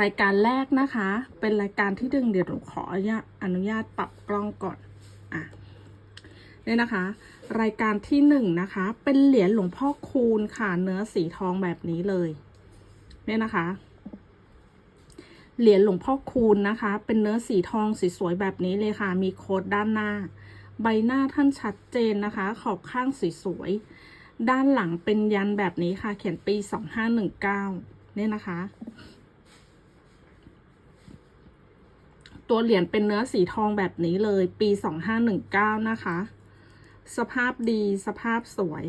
รายการแรกนะคะ เป็นรายการที่ดึงเดี๋ยวหนูขออนุญาตปรับกล้องก่อนอะเนี่ยนะคะ รายการที่หนึ่งนะคะ เป็นเหรียญหลวงพ่อคูณค่ะเนื้อสีทองแบบนี้เลยเนี่ยนะคะ เหรียญหลวงพ่อคูณนะคะ เป็นเนื้อสีทองสีสวยแบบนี้เลยค่ะ มีโค้ดด้านหน้า ใบหน้าท่านชัดเจนนะคะ ขอบข้างสีสวย ด้านหลังเป็นยันแบบนี้ค่ะ เขียนปีสองห้าหนึ่งเก้าเนี่ยนะคะ ตัวเหรียญเป็นเนื้อสีทองแบบนี้เลย ปีสองห้าหนึ่งเก้านะคะ สภาพดีสภาพสวย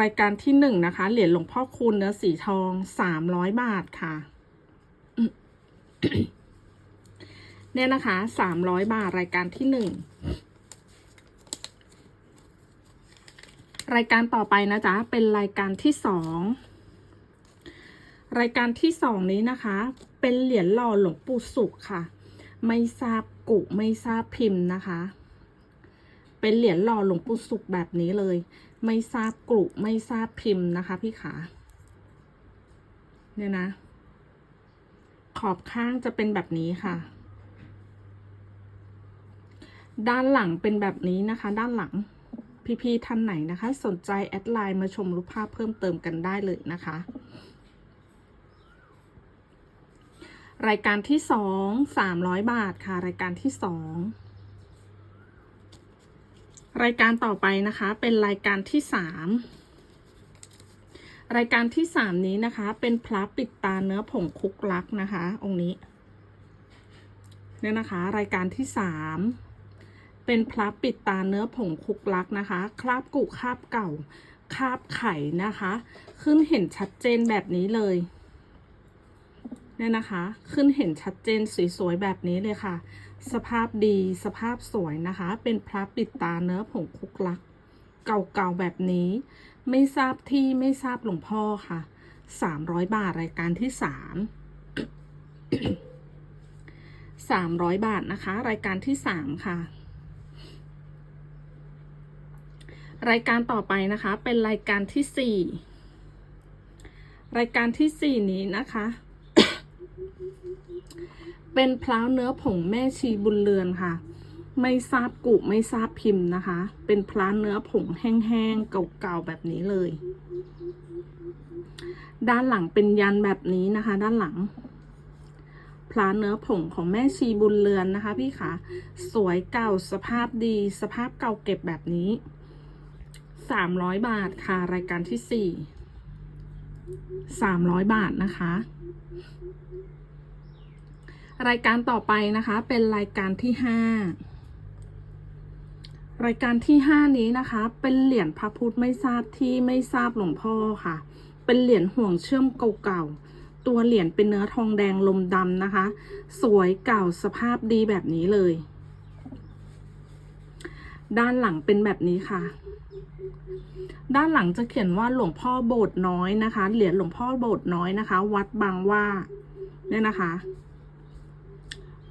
รายการที่หนึ่งนะคะ เหรียญหลวงพ่อคูณเนื้อสีทองสามร้อยบาทค่ะ เนี่ยนะคะสามร้อยบาทรายการที่หนึ่งรายการต่อไปนะจ๊ะ เป็นรายการที่สอง รายการที่สองนี้นะคะ เป็นเหรียญหล่อหลวงปู่สุขค่ะ ไม่ทราบกุไม่ทราบพิมพ์นะคะ เป็นเหรียญหล่อหลวงปู่สุขแบบนี้เลย ไม่ทราบกุไม่ทราบพิมพ์นะคะ พี่ขาเนี่ยนะ ขอบข้างจะเป็นแบบนี้ค่ะ ด้านหลังเป็นแบบนี้นะคะ ด้านหลังพี่ๆท่านไหนนะคะ สนใจแอดไลน์มาชมรูปภาพเพิ่มเติมกันได้เลยนะคะ รายการที่สองสามร้อยบาทค่ะ รายการที่สองรายการต่อไปนะคะเป็นรายการที่สามรายการที่สามนี้นะคะ เป็นพระปิดตาเนื้อผงคุกลักนะคะ องค์นี้เนี่ยนะคะ รายการที่สามเป็นพระปิดตาเนื้อผงคุกลักนะคะ คราบกุคราบเก่าคราบไข่นะคะ ขึ้นเห็นชัดเจนแบบนี้เลย เนี่ยนะคะ ขึ้นเห็นชัดเจนสวยๆแบบนี้เลยค่ะ สภาพดีสภาพสวยนะคะ เป็นพระปิดตาเนื้อผงคุกลัก เก่าๆแบบนี้ ไม่ทราบที่ไม่ทราบหลวงพ่อค่ะสามร้อยบาทรายการที่สามสามร้อยบาทนะคะ รายการที่สามค่ะ รายการต่อไปนะคะ เป็นรายการที่สี่รายการที่สี่นี้นะคะ เป็นพร้าวเนื้อผงแม่ชีบุญเรือนค่ะ ไม่ทราบกุไม่ทราบพิมพ์นะคะ เป็นพร้าเนื้อผงแห้งๆเก่าๆแบบนี้เลย ด้านหลังเป็นยันแบบนี้นะคะ ด้านหลังพลาเนื้อผงของแม่ชีบุญเรือนนะคะ พี่คะสวยเก่าสภาพดี สภาพเก่าเก็บแบบนี้สามร้อยบาทค่ะรายการที่สี่สามร้อยบาทนะคะ รายการต่อไปนะคะ เป็นรายการที่ห้ารายการที่ห้านี้นะคะ เป็นเหรียญพระพุทธไม่ทราบที่ไม่ทราบหลวงพ่อค่ะ เป็นเหรียญห่วงเชื่อมเก่าๆ ตัวเหรียญเป็นเนื้อทองแดงลมดำนะคะ สวยเก่าสภาพดีแบบนี้เลย ด้านหลังเป็นแบบนี้ค่ะด้านหลังจะเขียนว่าหลวงพ่อโบสถ์น้อยนะคะ เหรียญหลวงพ่อโบสถ์น้อยนะคะ วัดบางว่าเนี่ยนะคะ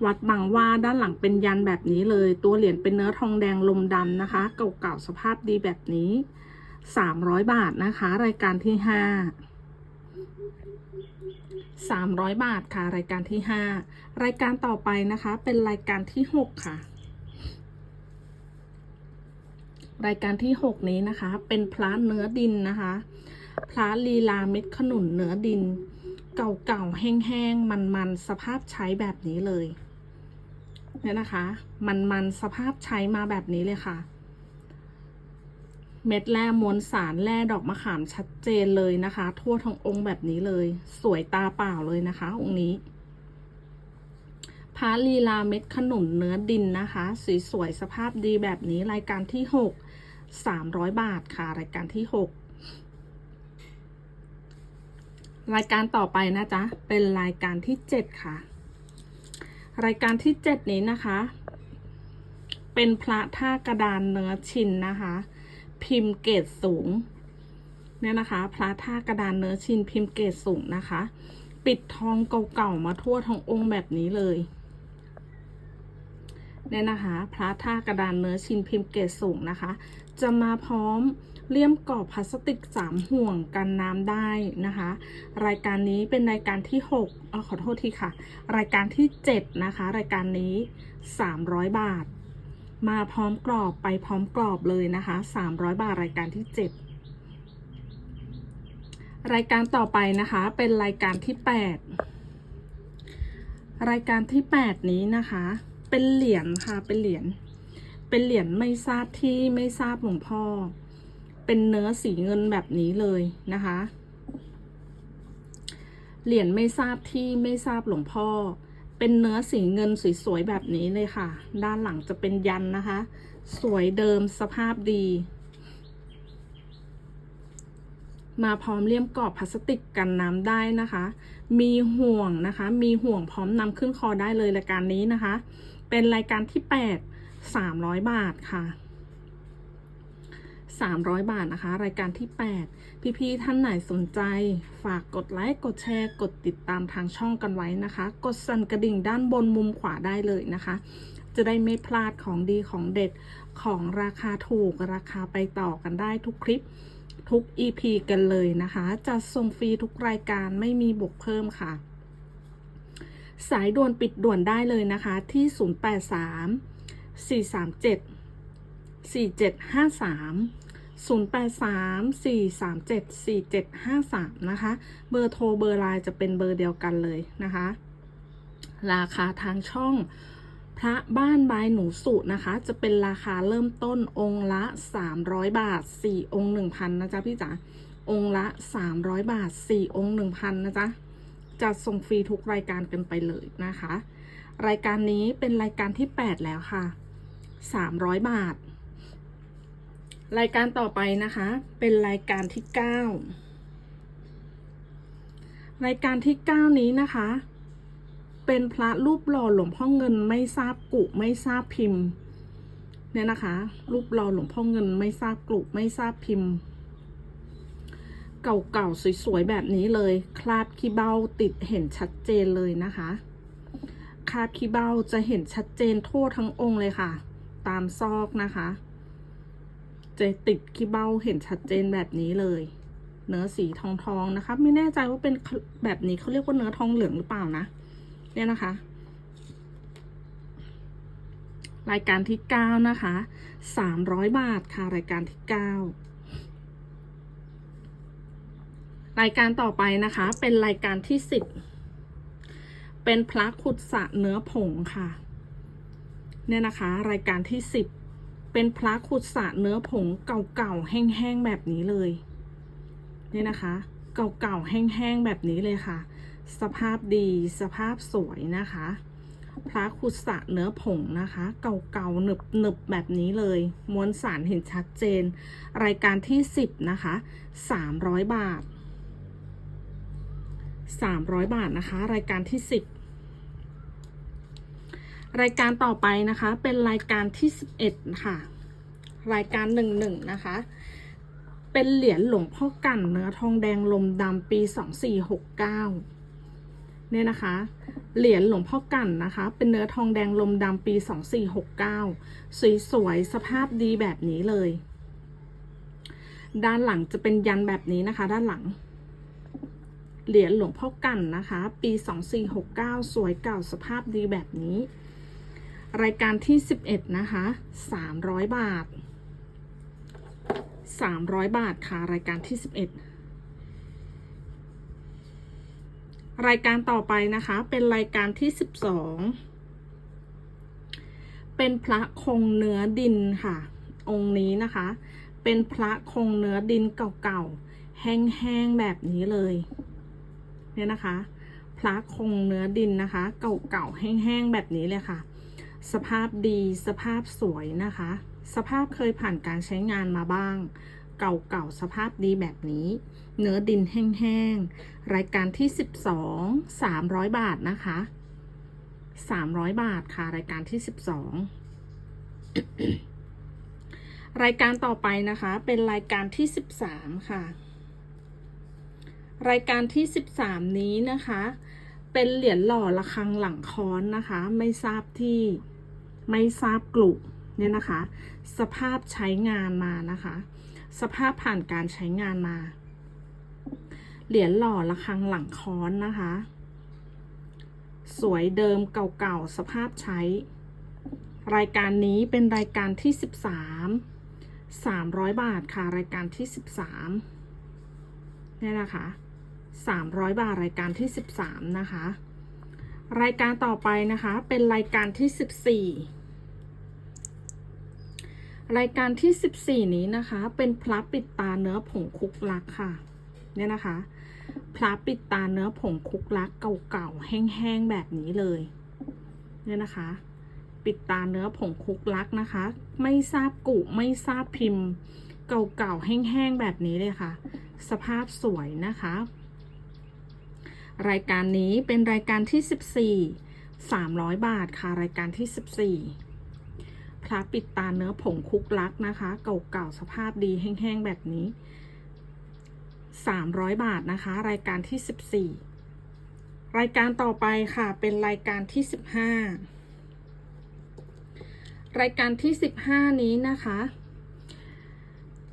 วัดบางว่าด้านหลังเป็นยันแบบนี้เลย ตัวเหรียญเป็นเนื้อทองแดงลมดำนะคะ เก่าๆสภาพดีแบบนี้สามร้อยบาทนะคะ รายการที่ห้าสามร้อยบาทค่ะ รายการที่ห้ารายการต่อไปนะคะ เป็นรายการที่หกค่ะ รายการที่หกนี้นะคะ เป็นพระเนื้อดินนะคะ พระลีลาเม็ดขนุนเนื้อดินเก่าๆ แห้งๆ มันๆ สภาพใช้แบบนี้เลย เนี่ยนะคะ มันๆสภาพใช้มาแบบนี้เลยค่ะ เม็ดแร่มวลสารแร่ดอกมะขามชัดเจนเลยนะคะ ทั่วทั้งองค์แบบนี้เลย สวยตาเปล่าเลยนะคะ องค์นี้พระลีลาเม็ดขนุนเนื้อดินนะคะสีสวยสภาพดีแบบนี้รายการที่หกสามร้อยบาทค่ะ รายการที่หกรายการต่อไปนะจ๊ะ เป็นรายการที่เจ็ดค่ะ รายการที่เจ็ดนี้นะคะ เป็นพระท่ากระดานเนื้อชินนะคะ พิมพ์เกรดสูงเนี่ยนะคะ พระท่ากระดานเนื้อชินพิมพ์เกรดสูงนะคะ ปิดทองเก่าๆมาทั่วทั้งองค์แบบนี้เลยเนี่ยนะคะ พระท่ากระดานเนื้อชินพิมพ์เกรดสูงนะคะ จะมาพร้อม เลี่ยมกรอบพลาสติก 3 ห่วงกันน้ำได้นะคะ รายการนี้เป็นรายการที่6อ๋อขอโทษทีค่ะ รายการที่ 7 นะคะ รายการนี้ 300 บาท มาพร้อมกรอบไปพร้อมกรอบเลยนะคะ 300 บาทรายการที่ 7 รายการต่อไปนะคะเป็นรายการที่ 8 รายการที่ 8 นี้นะคะ เป็นเหรียญค่ะเป็นเหรียญเป็นเหรียญไม่ทราบที่ไม่ทราบหลวงพ่อ เป็นเนื้อสีเงินแบบนี้เลยนะคะ เหรียญไม่ทราบที่ไม่ทราบหลวงพ่อ เป็นเนื้อสีเงินสวยๆแบบนี้เลยค่ะ ด้านหลังจะเป็นยันนะคะ สวยเดิมสภาพดี มาพร้อมเลี่ยมกรอบพลาสติกกันน้ำได้นะคะ มีห่วงนะคะ มีห่วงพร้อมนำขึ้นคอได้เลยรายการนี้นะคะ เป็นรายการที่ 8 300 บาทค่ะ 300 บาทนะคะ รายการที่ 8 พี่ๆท่านไหนสนใจ ฝากกดไลค์กดแชร์ กดติดตามทางช่องกันไว้นะคะ กดสั่นกระดิ่งด้านบนมุมขวาได้เลยนะคะ จะได้ไม่พลาดของดีของเด็ดของราคาถูกราคาไปต่อกันได้ทุกคลิปทุก EP กันเลยนะคะ จะส่งฟรีทุกรายการไม่มีบวกเพิ่มค่ะ สายด่วนปิดด่วนได้เลยนะคะที่ 083 437 4753 083 437 4753 นะคะ เบอร์โทรเบอร์ไลน์จะเป็นเบอร์เดียวกันเลยนะคะ ราคาทางช่องพระบ้านบายหนูสุนะคะ จะเป็นราคาเริ่มต้นองค์ละ 300 บาท 4 องค์ 1,000 นะจ๊ะพี่จ๋าองค์ละ 300 บาท 4 องค์ 1,000 นะจ๊ะจัดส่งฟรีทุกรายการกันไปเลยนะคะ รายการนี้เป็นรายการที่ 8 แล้วค่ะ 300 บาท รายการต่อไปนะคะ เป็นรายการที่ 9 รายการที่ 9 นี้นะคะ เป็นพระรูปหล่อหลวงพ่อเงินไม่ทราบกุไม่ทราบพิมพ์เนี่ยนะคะ รูปหล่อหลวงพ่อเงินไม่ทราบกลุไม่ทราบพิมพ์ เก่าๆสวยๆแบบนี้เลย คราบขี้เบ้าติดเห็นชัดเจนเลยนะคะคราบขี้เบ้าจะเห็นชัดเจนทั่วทั้งองค์เลยค่ะ ตามซอกนะคะ จะติดขี้เบ้าเห็นชัดเจนแบบนี้เลย เนื้อสีทองทองนะคะ ไม่แน่ใจว่าเป็นแบบนี้เขาเรียกว่าเนื้อทองเหลืองหรือเปล่านะ เนี่ยนะคะ รายการที่9นะคะ300บาทค่ะรายการที่9รายการต่อไปนะคะ เป็นรายการที่10เป็นพระขุดสระเนื้อผงค่ะ เนี่ยนะคะ รายการที่10 เป็นพระขุดสระเนื้อผงเก่าๆแห้งๆแบบนี้เลยเนี่ยนะคะ เก่าๆแห้งๆแบบนี้เลยค่ะ สภาพดีสภาพสวยนะคะ พระขุดสระเนื้อผงนะคะ เก่าๆหนึบหนึบๆแบบนี้เลยม้วนสารเห็นชัดเจน รายการที่ 10 นะคะ 300 บาท 300 บาทนะคะ รายการที่ 10 รายการต่อไปนะคะ เป็นรายการที่ 11ค่ะรายการ11นะคะ เป็นเหรียญหลวงพ่อกั่นเนื้อทองแดงลมดำปี2469เนี่ยนะคะ เหรียญหลวงพ่อกั่นนะคะ เป็นเนื้อทองแดงลมดำปี2469สวยๆสภาพดีแบบนี้เลย ด้านหลังจะเป็นยันแบบนี้นะคะ ด้านหลัง เหรียญหลวงพ่อกั่นนะคะ ปี2469สวยเก่าสภาพดีแบบนี้ รายการที่ 11 นะคะ 300 บาท 300 บาทค่ะ รายการที่ 11 รายการต่อไปนะคะ เป็นรายการที่ 12 เป็นพระคงเนื้อดินค่ะ องค์นี้นะคะ เป็นพระคงเนื้อดินเก่าๆ แห้งๆ แบบนี้เลย เนี่ยนะคะ พระคงเนื้อดินนะคะ เก่าๆ แห้งๆ แบบนี้เลยค่ะ สภาพดีสภาพสวยนะคะ สภาพเคยผ่านการใช้งานมาบ้าง เก่าๆสภาพดีแบบนี้ เนื้อดินแห้งๆ รายการที่ 12 300 บาทนะคะ 300 บาทค่ะ รายการที่ 12 รายการต่อไปนะคะ เป็นรายการที่ 13 ค่ะ รายการที่ 13 นี้นะคะเป็นเหรียญหล่อระฆังหลังค้อนนะคะ ไม่ทราบที่ ไม่ทราบกลุ่มเนี่ยนะคะ สภาพใช้งานมานะคะ สภาพผ่านการใช้งานมา เหรียญหล่อระฆังหลังค้อนนะคะ สวยเดิมเก่าๆ สภาพใช้ รายการนี้เป็นรายการที่ 13 300 บาทค่ะ รายการที่ 13เนี่ยนะคะ 300 บาทรายการที่ 13 นะคะ รายการต่อไปนะคะ เป็นรายการที่ 14 รายการที่ 14 นี้นะคะ เป็นพระปิดตาเนื้อผงคุกลักค่ะ เนี่ยนะคะพระปิดตาเนื้อผงคุกลักเก่าๆแห้งๆแบบนี้เลย เนี่ยนะคะ ปิดตาเนื้อผงคุกลักนะคะ ไม่ทราบกุไม่ทราบพิมพ์ เก่าๆแห้งๆแบบนี้เลยค่ะ สภาพสวยนะคะ รายการนี้เป็นรายการที่ 14 300 บาทค่ะ รายการที่ 14 พระปิดตาเนื้อผงคุกลักนะคะ เก่าๆสภาพดีแห้งๆแบบนี้ 300 บาทนะคะ รายการที่ 14 รายการต่อไปค่ะเป็นรายการที่ 15 รายการที่ 15 นี้นะคะ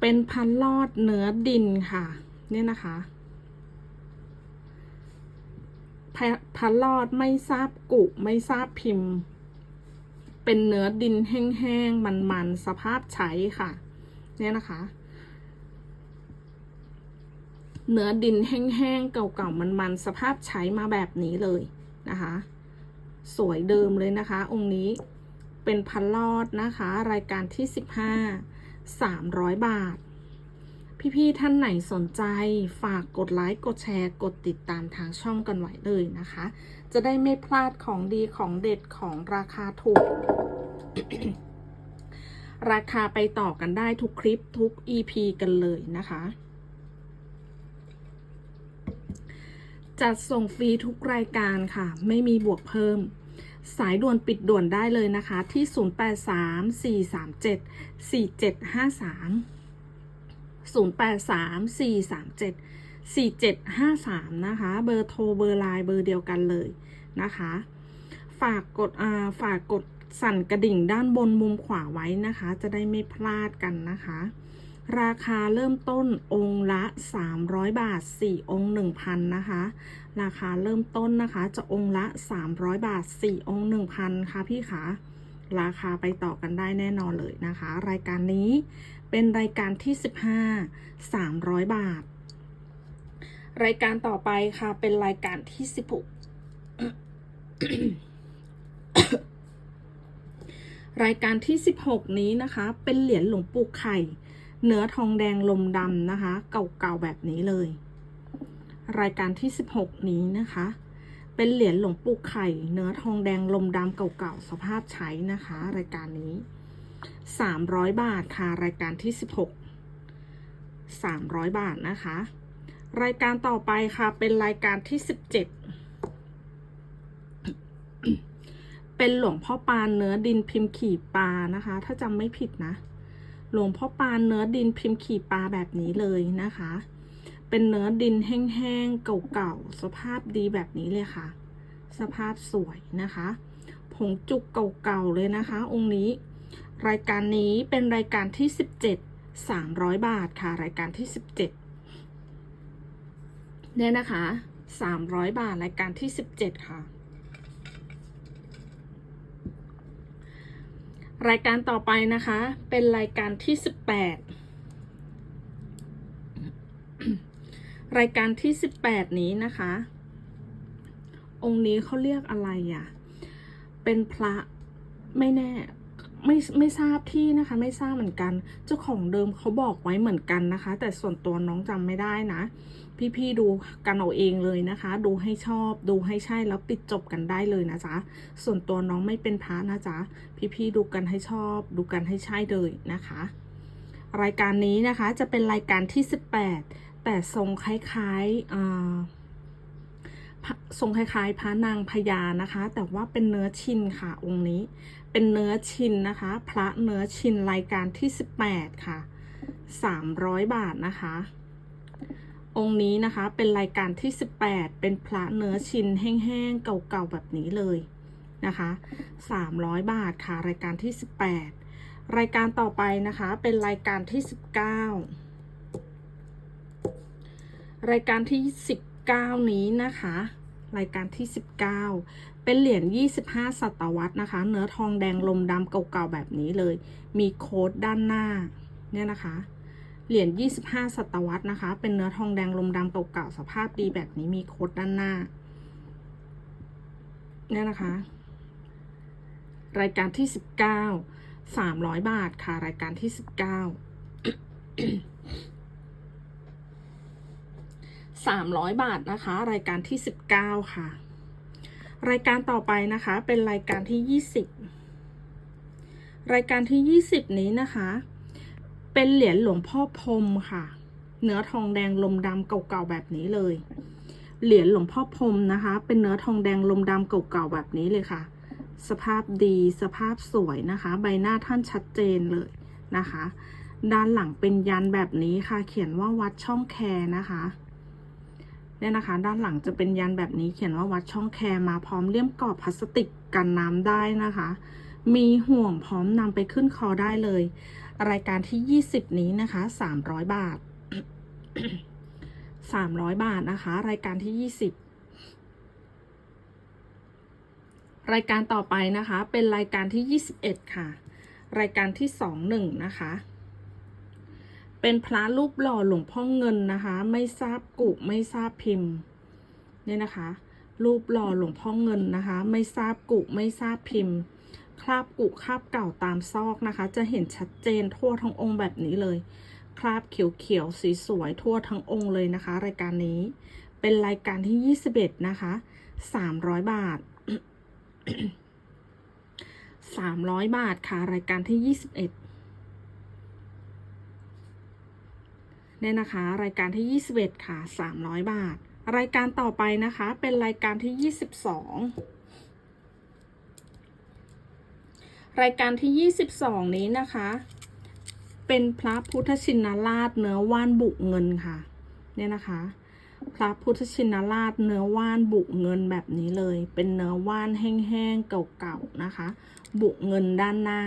เป็นพันลอดเนื้อดินค่ะ เนี่ยนะคะพะพันลอดไม่ทราบกุไม่ทราบพิมพ์ เป็นเนื้อดินแห้งๆ มันๆ สภาพใช้ค่ะ เนี่ยนะคะ เนื้อดินแห้งๆ เก่าๆ มันๆ สภาพใช้มาแบบนี้เลยนะคะ สวยเดิมเลยนะคะ องค์นี้เป็นพันลอดนะคะ รายการที่ 15 300 บาท พี่ๆท่านไหนสนใจฝากกดไลค์กดแชร์กดติดตามทางช่องกันไว้เลยนะคะ จะได้ไม่พลาดของดีของเด็ดของราคาถูก ราคาไปต่อกันได้ทุกคลิปทุก EP กันเลยนะคะ จัดส่งฟรีทุกรายการค่ะ ไม่มีบวกเพิ่มสายด่วนปิดด่วนได้เลยนะคะที่ 0834374753 นะคะ เบอร์โทรเบอร์ไลน์เบอร์เดียวกันเลยนะคะ ฝากกดอ่าฝากกดสั่นกระดิ่งด้านบนมุมขวาไว้นะคะ จะได้ไม่พลาดกันนะคะ ราคาเริ่มต้นองค์ละ 300 บาท 4 องค์ 1,000 นะคะ ราคาเริ่มต้นนะคะ จะองค์ละ 300 บาท 4 องค์ 1,000 ค่ะพี่คะ ราคาไปต่อกันได้แน่นอนเลยนะคะ รายการนี้เป็นรายการที่ 15 300 บาท รายการต่อไปค่ะเป็นรายการที่ 16 รายการที่ 16 นี้นะคะ เป็นเหรียญหลวงปู่ไข่ เนื้อทองแดงลมดำนะคะ เก่าๆแบบนี้เลย รายการที่ 16 นี้นะคะ เป็นเหรียญหลวงปู่ไข่ เนื้อทองแดงลมดำเก่าๆ สภาพใช้นะคะ รายการนี้ 300 บาทค่ะ รายการที่ 16 300 บาทนะคะ รายการต่อไปค่ะ เป็นรายการที่ 17 เป็นหลวงพ่อปานเนื้อดินพิมพ์ขี่ปลานะคะ ถ้าจำไม่ผิดนะ หลวงพ่อปานเนื้อดินพิมพ์ขี่ปลาแบบนี้เลยนะคะ เป็นเนื้อดินแห้งๆเก่าๆสภาพดีแบบนี้เลยค่ะ สภาพสวยนะคะผงจุกเก่าๆเลยนะคะ องค์นี้ รายการนี้เป็นรายการที่ 17 300 บาทค่ะ รายการที่ 17เนี่ยนะคะ 300 บาทรายการที่ 17 ค่ะ รายการต่อไปนะคะเป็นรายการที่ 18 รายการที่ 18 นี้นะคะ องค์นี้เขาเรียกอะไรอะ เป็นพระไม่แน่ไม่ไม่ทราบที่นะคะ ไม่ทราบเหมือนกัน เจ้าของเดิมเขาบอกไว้เหมือนกันนะคะ แต่ส่วนตัวน้องจำไม่ได้นะ พี่ๆดูกันเอาเองเลยนะคะ ดูให้ชอบดูให้ใช่แล้วปิดจบกันได้เลยนะจ๊ะส่วนตัวน้องไม่เป็นพระนะจ๊ะพี่ๆดูกันให้ชอบ ดูกันให้ใช่เลยนะคะ รายการนี้นะคะจะเป็นรายการที่ 18 แต่ทรงคล้ายๆทรงคล้ายๆพระนางพญานะคะ แต่ว่าเป็นเนื้อชินค่ะองค์นี้ เป็นเนื้อชินนะคะ พระเนื้อชินรายการที่ 18 ค่ะ 300 บาทนะคะ องค์นี้นะคะเป็นรายการที่ 18 เป็นพระเนื้อชินแห้งๆเก่าๆแบบนี้เลยนะคะ 300 บาทค่ะ รายการที่ 18 รายการต่อไปนะคะ เป็นรายการที่ 19 รายการที่ 19 นี้นะคะ รายการที่ 19 เป็นเหรียญ 25 ศตวรรษนะคะ เนื้อทองแดงลมดำเก่าๆแบบนี้เลย มีโค้ดด้านหน้าเนี่ยนะคะ เหรียญ 25 ศตวรรษนะคะ เป็นเนื้อทองแดงลมดำเก่าๆสภาพดีแบบนี้มีโค้ดด้านหน้าเนี่ยนะคะ รายการที่ 19 300 บาทค่ะ รายการที่ 19 300 บาทนะคะ รายการที่ 19 ค่ะ รายการต่อไปนะคะ เป็นรายการที่ 20 รายการที่ 20 นี้นะคะ เป็นเหรียญหลวงพ่อพรมค่ะ เนื้อทองแดงลมดำเก่าๆแบบนี้เลย เหรียญหลวงพ่อพรมนะคะ เป็นเนื้อทองแดงลมดำเก่าๆแบบนี้เลยค่ะ สภาพดีสภาพสวยนะคะ ใบหน้าท่านชัดเจนเลยนะคะ ด้านหลังเป็นยันแบบนี้ค่ะ เขียนว่าวัดช่องแคนะคะ เนี่ยนะคะ ด้านหลังจะเป็นยันแบบนี้เขียนว่าวัดช่องแคร์มาพร้อมเลี่ยมกรอบพลาสติกกันน้ำได้นะคะ มีห่วงพร้อมนำไปขึ้นคอได้เลย รายการที่ 20 นี้นะคะ 300 บาท 300 บาทนะคะ รายการที่ 20รายการต่อไปนะคะ เป็นรายการที่ 21 ค่ะ รายการที่ 21 นะคะ เป็นพระรูปหล่อหลวงพ่อเงินนะคะ ไม่ทราบกุไม่ทราบพิมพ์เนี่ยนะคะ รูปหล่อหลวงพ่อเงินนะคะ ไม่ทราบกุไม่ทราบพิมพ์ คราบกุคราบเก่าตามซอกนะคะ จะเห็นชัดเจนทั่วทั้งองค์แบบนี้เลย คราบเขียวๆสีสวยทั่วทั้งองค์เลยนะคะ รายการนี้เป็นรายการที่ 21 นะคะ 300 บาท 300 บาทค่ะ รายการที่ 21 เนี่ยนะคะ รายการที่ 21 ค่ะ 300 บาท รายการต่อไปนะคะ เป็นรายการที่ 22 รายการที่ 22 นี้นะคะ เป็นพระพุทธชินราชเนื้อว่านบุเงินค่ะ เนี่ยนะคะ พระพุทธชินราชเนื้อว่านบุเงินแบบนี้เลย เป็นเนื้อว่านแห้งๆเก่าๆนะคะ บุเงินด้านหน้า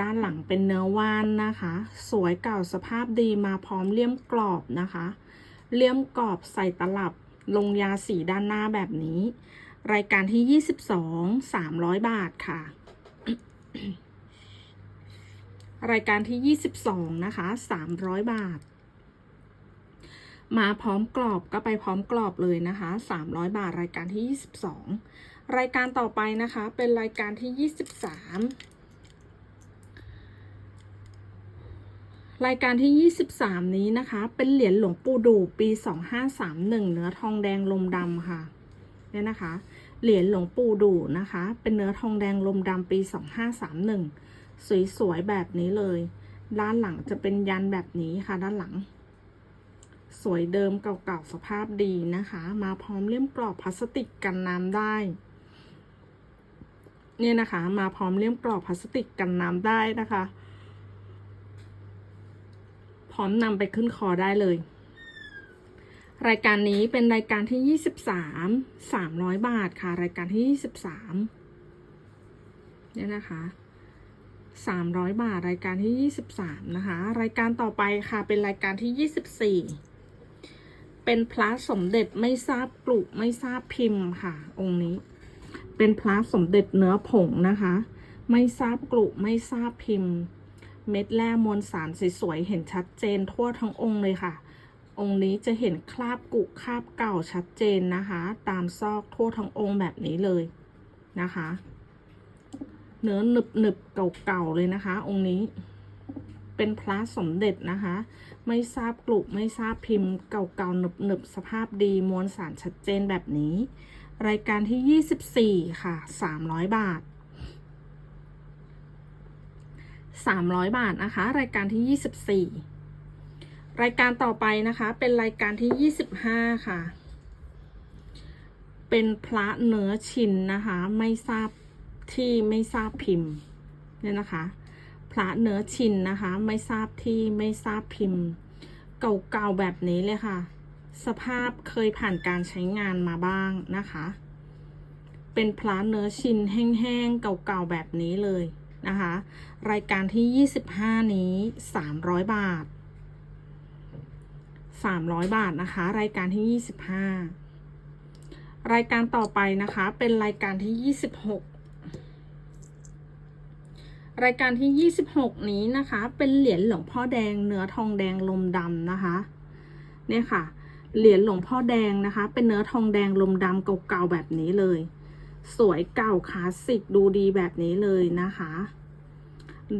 ด้านหลังเป็นเนื้อว่านนะคะ สวยเก่าสภาพดีมาพร้อมเลี่ยมกรอบนะคะ เลี่ยมกรอบใส่ตลับลงยาสีด้านหน้าแบบนี้ รายการที่ 22 300 บาทค่ะ รายการที่ 22 นะคะ 300 บาท มาพร้อมกรอบก็ไปพร้อมกรอบเลยนะคะ 300 บาท รายการที่ 22 รายการต่อไปนะคะ เป็นรายการที่ 23 รายการที่ 23 นี้นะคะ เป็นเหรียญหลวงปู่ดูปี 2531 เนื้อทองแดงลมดำค่ะ เนี่ยนะคะ เหรียญหลวงปู่ดูนะคะ เป็นเนื้อทองแดงลมดำปี 2531 สวยๆ แบบนี้เลย ด้านหลังจะเป็นยันแบบนี้ค่ะ ด้านหลัง สวยเดิมเก่าๆ สภาพดีนะคะ มาพร้อมเลี่ยมกรอบพลาสติกกันน้ำได้ เนี่ยนะคะ มาพร้อมเลี่ยมกรอบพลาสติกกันน้ำได้นะคะ ร้อมนำไปขึ้นคอได้เลย รายการนี้เป็นรายการที่ 23 300 บาทค่ะ รายการที่ 23เนี่ยนะคะ300 บาท รายการที่ 23 นะคะ รายการต่อไปค่ะเป็นรายการที่ 24 เป็นพระสมเด็จไม่ทราบกลุ่มไม่ทราบพิมพ์ค่ะ องค์นี้ เป็นพระสมเด็จเนื้อผงนะคะ ไม่ทราบกลุ่มไม่ทราบพิมพ์ เม็ดแร่มวลสารสวยๆเห็นชัดเจนทั่วทั้งองค์เลยค่ะ องค์นี้จะเห็นคราบกุคราบเก่าชัดเจนนะคะ ตามซอกทั่วทั้งองค์แบบนี้เลยนะคะ เนื้อหนึบหนึบเก่าๆเลยนะคะ องค์นี้ เป็นพระสมเด็จนะคะ ไม่ทราบกลุ่ไม่ทราบพิมพ์เก่าๆหนึบหนึบสภาพดีมวลสารชัดเจนแบบนี้ รายการที่ 24 ค่ะ 300 บาท 300 บาทนะคะ รายการที่ 24 รายการต่อไปนะคะ เป็นรายการที่ 25 ค่ะ เป็นพระเนื้อชินนะคะ ไม่ทราบที่ไม่ทราบพิมพ์เนี่ยนะคะ พระเนื้อชินนะคะ ไม่ทราบที่ไม่ทราบพิมพ์ เก่าๆแบบนี้เลยค่ะ สภาพเคยผ่านการใช้งานมาบ้างนะคะ เป็นพลาเนื้อชินแห้งๆเก่าๆแบบนี้เลย นะคะ รายการที่ 25 นี้ 300 บาท 300 บาทนะคะ รายการที่ 25 รายการต่อไปนะคะ เป็นรายการที่ 26 รายการที่ 26 นี้นะคะ เป็นเหรียญหลวงพ่อแดงเนื้อทองแดงลมดำนะคะ เนี่ยค่ะ เหรียญหลวงพ่อแดงนะคะ เป็นเนื้อทองแดงลมดำเก่าๆแบบนี้เลย สวยเก่าคลาสสิกดูดีแบบนี้เลยนะคะ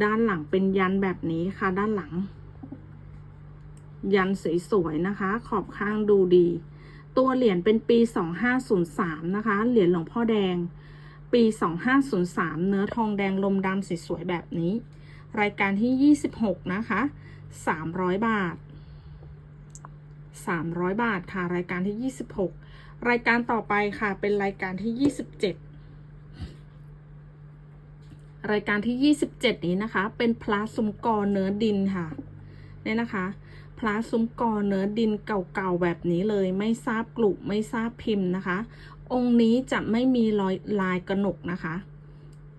ด้านหลังเป็นยันแบบนี้ค่ะ ด้านหลัง ยันสวยๆนะคะ ขอบข้างดูดี ตัวเหรียญเป็นปี 2503 นะคะ เหรียญหลวงพ่อแดง ปี 2503 เนื้อทองแดงลมดำสวยๆแบบนี้ รายการที่ 26 นะคะ 300 บาท 300 บาทค่ะ รายการที่ 26 รายการต่อไปค่ะเป็นรายการที่ 27 รายการที่ 27 นี้นะคะ เป็นพลาสุมกอเนื้อดินค่ะเนี่ยนะคะพลาสุมกอเนื้อดินเก่าๆแบบนี้เลย ไม่ทราบกลุ่มไม่ทราบพิมพ์นะคะ องค์นี้จะไม่มีรอยลายกระหนกนะคะ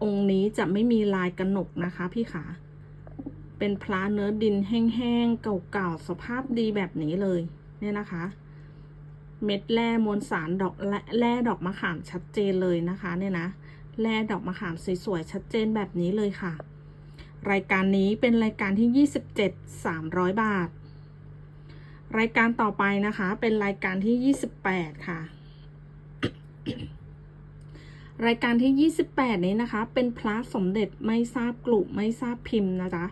องค์นี้จะไม่มีลายกระหนกนะคะพี่ขาเป็นพลาเนื้อดินแห้งๆเก่าๆสภาพดีแบบนี้เลยเนี่ยนะคะ เม็ดแร่มวลสารดอกและแร่ดอกมะขามชัดเจนเลยนะคะเนี่ยนะแร่ดอกมะขามสวยๆชัดเจนแบบนี้เลยค่ะ รายการนี้เป็นรายการที่ 27 300 บาท รายการต่อไปนะคะ เป็นรายการที่ 28 ค่ะ รายการที่ 28 นี้นะคะ เป็นพระสมเด็จไม่ทราบกลุ่มไม่ทราบพิมพ์นะจ๊ะ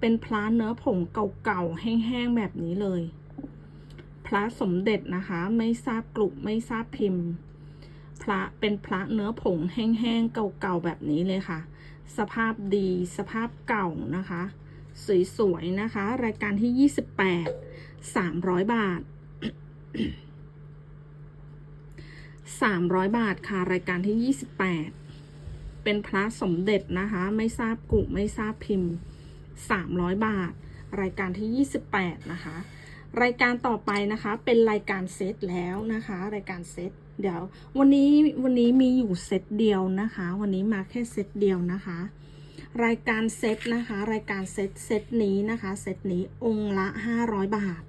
เป็นพระเนื้อผงเก่าๆแห้งๆแบบนี้เลย พระสมเด็จนะคะ ไม่ทราบกลุ่มไม่ทราบพิมพ์ พระเป็นพระเนื้อผงแห้งๆเก่าๆแบบนี้เลยค่ะ สภาพดีสภาพเก่านะคะ สวยๆนะคะ รายการที่ 28 300 บาท 300 บาทค่ะ รายการที่ 28 เป็นพระสมเด็จนะคะ ไม่ทราบกลุ่มไม่ทราบพิมพ์ 300 บาท รายการที่ 28 นะคะ รายการต่อไปนะคะเป็นรายการเซตแล้วนะคะ รายการเซตเดี๋ยว วันนี้วันนี้มีอยู่เซตเดียวนะคะ วันนี้มาแค่เซตเดียวนะคะ รายการเซตนะคะ รายการเซตเซตนี้นะคะเซตนี้องค์ละ500บาท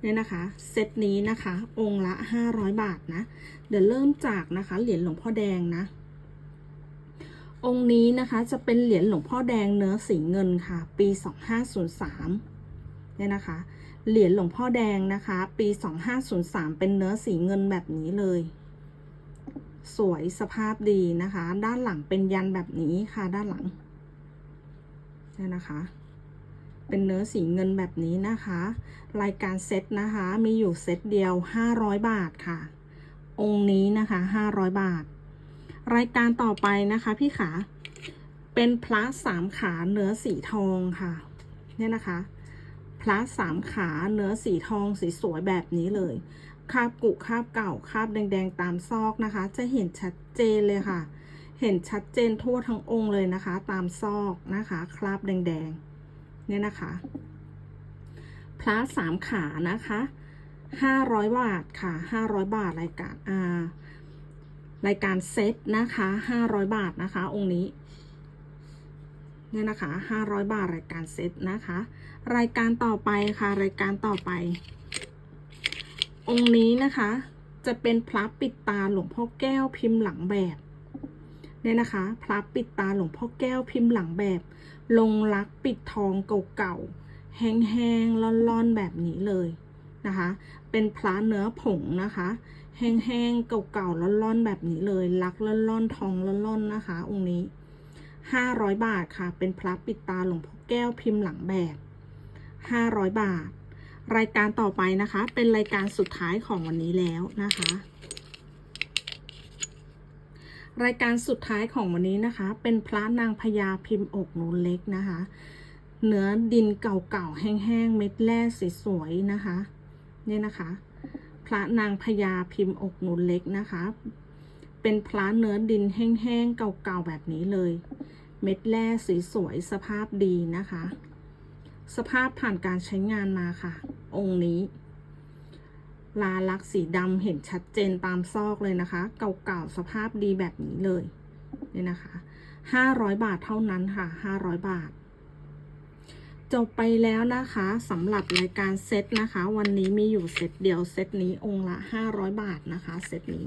เนี่ยนะคะเซตนี้นะคะ องค์ละ500บาทนะ เดี๋ยวเริ่มจากนะคะเหรียญหลวงพ่อแดงนะองค์นี้นะคะจะเป็นเหรียญหลวงพ่อแดงเนื้อสีเงินค่ะ ปี 2503เนี่ยนะคะ เหรียญหลวงพ่อแดงนะคะ ปี 2503 เป็นเนื้อสีเงินแบบนี้เลย สวยสภาพดีนะคะ ด้านหลังเป็นยันแบบนี้ค่ะด้านหลังเนี่ยนะคะ เป็นเนื้อสีเงินแบบนี้นะคะ รายการเซตนะคะ มีอยู่เซตเดียว 500 บาทค่ะ องค์นี้นะคะ 500 บาท รายการต่อไปนะคะพี่ขา เป็นพระสามขาเนื้อสีทองค่ะ เนี่ยนะคะ พระสามขาเนื้อสีทองสีสวยแบบนี้เลยคาบกุคาบเก่าคาบแดง ๆ ตามซอกนะคะ จะเห็นชัดเจนเลยค่ะ เห็นชัดเจนทั่วทั้งองค์เลยนะคะ ตามซอกนะคะคราบแดงๆเนี่ยนะคะ พระสามขานะคะห้าร้อยบาทค่ะห้าร้อยบาทรายการอ่ารายการเซตนะคะห้าร้อยบาทนะคะ องค์นี้ เนี่ยนะคะห้าร้อยบาทรายการเซตนะคะ รายการต่อไปค่ะ รายการต่อไป องค์นี้นะคะ จะเป็นพระปิดตาหลวงพ่อแก้วพิมพ์หลังแบบเนี่ยนะคะพระปิดตาหลวงพ่อแก้วพิมพ์หลังแบบ ลงรักปิดทองเก่าๆแห้งๆล่อนๆแบบนี้เลยนะคะ เป็นพระเนื้อผงนะคะ แห้งๆเก่าๆล่อนๆแบบนี้เลยลักล่อนๆทองล่อนๆนะคะ องค์นี้ 500 บาทค่ะ เป็นพระปิดตาหลวงพ่อแก้วพิมพ์หลังแบบ 500 บาท รายการต่อไปนะคะ เป็นรายการสุดท้ายของวันนี้แล้วนะคะ รายการสุดท้ายของวันนี้นะคะ เป็นพระนางพญาพิมพ์อกนูนเล็กนะคะ เนื้อดินเก่าๆแห้งๆเม็ดแร่สวยๆนะคะ เนี่ยนะคะ พระนางพญาพิมพ์อกนูนเล็กนะคะ เป็นพระเนื้อดินแห้งๆ เก่าๆ แบบนี้เลย เม็ดแร่สวยๆสภาพดีนะคะ สภาพผ่านการใช้งานมาค่ะ องค์นี้ ลาลักษีดำเห็นชัดเจนตามซอกเลยนะคะ เก่าๆ สภาพดีแบบนี้เลยนี่นะคะห้าร้อยบาทเท่านั้นค่ะห้าร้อยบาท จบไปแล้วนะคะสำหรับรายการเซตนะคะ วันนี้มีอยู่เซตเดียวเซตนี้องค์ละ500บาทนะคะเซตนี้